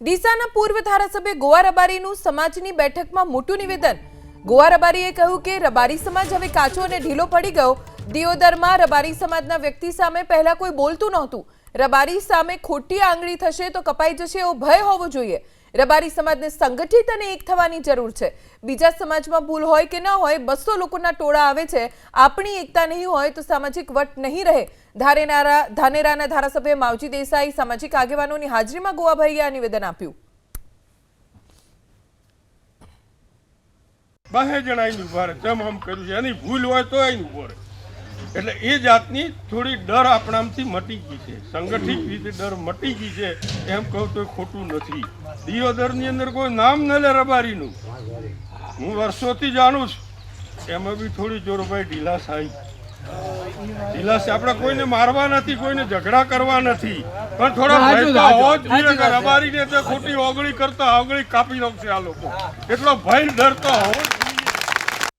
ડીસાના પૂર્વ ધારાસભ્ય ગોવા રબારીનું સમાજની બેઠકમાં મોટું નિવેદન. ગોવા રબારીએ કહ્યું કે રબારી સમાજ હવે કાચો અને ઢીલો પડી ગયો. દિયોદરમાં રબારી સમાજના વ્યક્તિ સામે પહેલા કોઈ બોલતું નહોતું. રબારી સામે ખોટી આંગળી થશે તો કપાઈ જશે એવો ભય હોવો જોઈએ. રબારી સમાજને સંગઠિત અને એક થવાની જરૂર છે. બીજા સમાજમાં ભૂલ હોય કે ન હોય, બસો લોકોના ટોળા આવે છે. આપણી એકતા નહીં હોય તો સામાજિક વટ નહીં રહે. ધારેનારા, ધાનેરાના ધારાસભ્ય માવજી દેસાઈ સામાજિક આગેવાનોની હાજરીમાં ગોવાભાઈએ આ નિવેદન આપ્યું. બાહે જણા આઈને ઊભા રહે તેમ આમ કર્યું છે. એની ભૂલ હોય તો આઈને ઊભો રહે એટલે એ જાતની થોડી ડર આપણામાંથી મટી ગઈ છે. સંગઠિત રીતે ડર મટી ગઈ છે એમ કહું તો ખોટું નથી. દિયોદરની અંદર કોઈ નામ ન લે રબારીનું. હું વર્ષોથી જાણું છું. એમાં બી થોડી જોરભાઈ ઢીલાસ આવી ઢીલાસ આપણે કોઈને મારવા નથી કોઈને ઝઘડા કરવા નથી. પણ થોડા રબારીને તો ખોટી ઓગળી કરતા ઓગળી કાપી નાખશે આ લોકો. એટલો ભય ડરતો હોવો